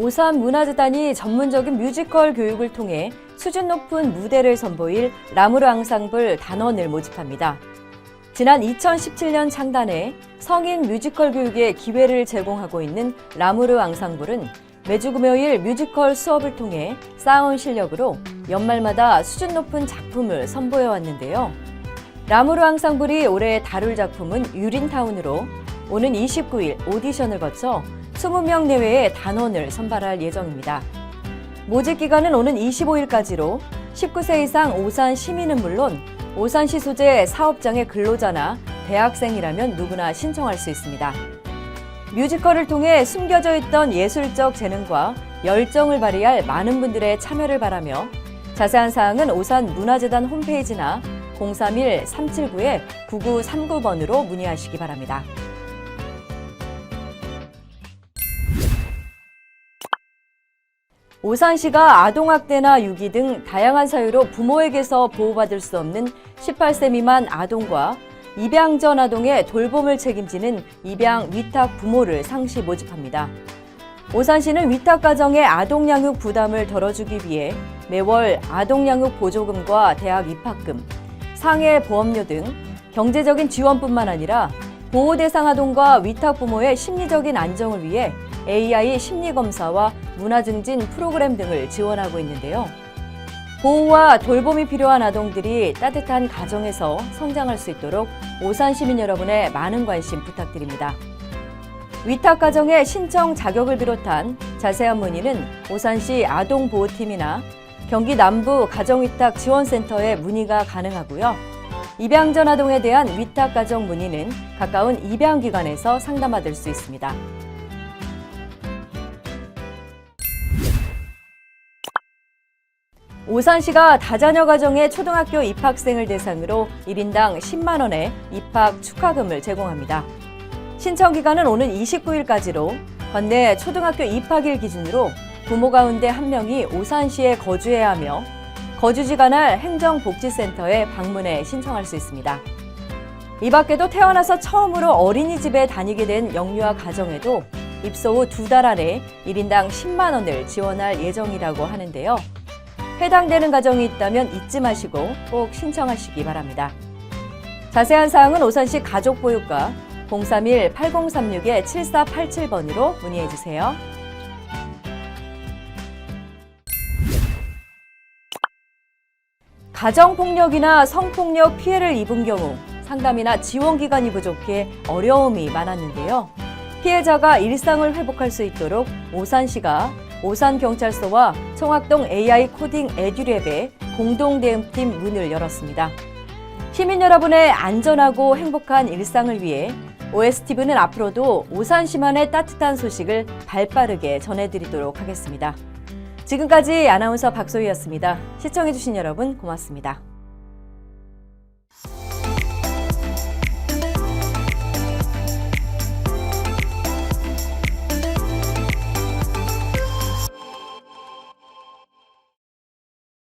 오산 문화재단이 전문적인 뮤지컬 교육을 통해 수준 높은 무대를 선보일 라무르 앙상블 단원을 모집합니다. 지난 2017년 창단해 성인 뮤지컬 교육의 기회를 제공하고 있는 라무르 앙상블은 매주 금요일 뮤지컬 수업을 통해 쌓아온 실력으로 연말마다 수준 높은 작품을 선보여 왔는데요. 라무르 앙상블이 올해 다룰 작품은 유린타운으로 오는 29일 오디션을 거쳐 20명 내외의 단원을 선발할 예정입니다. 모집 기간은 오는 25일까지로 19세 이상 오산 시민은 물론 오산시 소재 사업장의 근로자나 대학생이라면 누구나 신청할 수 있습니다. 뮤지컬을 통해 숨겨져 있던 예술적 재능과 열정을 발휘할 많은 분들의 참여를 바라며 자세한 사항은 오산 문화재단 홈페이지나 031-379-9939번으로 문의하시기 바랍니다. 오산시가 아동학대나 유기 등 다양한 사유로 부모에게서 보호받을 수 없는 18세 미만 아동과 입양 전 아동의 돌봄을 책임지는 입양 위탁 부모를 상시 모집합니다. 오산시는 위탁 가정의 아동 양육 부담을 덜어주기 위해 매월 아동 양육 보조금과 대학 입학금, 상해 보험료 등 경제적인 지원뿐만 아니라 보호 대상 아동과 위탁 부모의 심리적인 안정을 위해 AI 심리 검사와 문화 증진 프로그램 등을 지원하고 있는데요. 보호와 돌봄이 필요한 아동들이 따뜻한 가정에서 성장할 수 있도록 오산 시민 여러분의 많은 관심 부탁드립니다. 위탁 가정의 신청 자격을 비롯한 자세한 문의는 오산시 아동보호팀이나 경기 남부 가정위탁 지원센터에 문의가 가능하고요. 입양 전 아동에 대한 위탁 가정 문의는 가까운 입양기관에서 상담받을 수 있습니다. 오산시가 다자녀 가정의 초등학교 입학생을 대상으로 1인당 10만 원의 입학 축하금을 제공합니다. 신청 기간은 오는 29일까지로 관내 초등학교 입학일 기준으로 부모 가운데 한 명이 오산시에 거주해야 하며 거주지 관할 행정복지센터에 방문해 신청할 수 있습니다. 이 밖에도 태어나서 처음으로 어린이집에 다니게 된 영유아 가정에도 입소 후 두 달 안에 1인당 10만 원을 지원할 예정이라고 하는데요. 해당되는 가정이 있다면 잊지 마시고 꼭 신청하시기 바랍니다. 자세한 사항은 오산시 가족보육과 031-8036-7487번으로 문의해 주세요. 가정폭력이나 성폭력 피해를 입은 경우 상담이나 지원 기관이 부족해 어려움이 많았는데요. 피해자가 일상을 회복할 수 있도록 오산시가 오산경찰서와 청학동 AI 코딩 에듀랩의 공동대응팀 문을 열었습니다. 시민 여러분의 안전하고 행복한 일상을 위해 OSTV는 앞으로도 오산시만의 따뜻한 소식을 발빠르게 전해드리도록 하겠습니다. 지금까지 아나운서 박소희였습니다. 시청해주신 여러분 고맙습니다.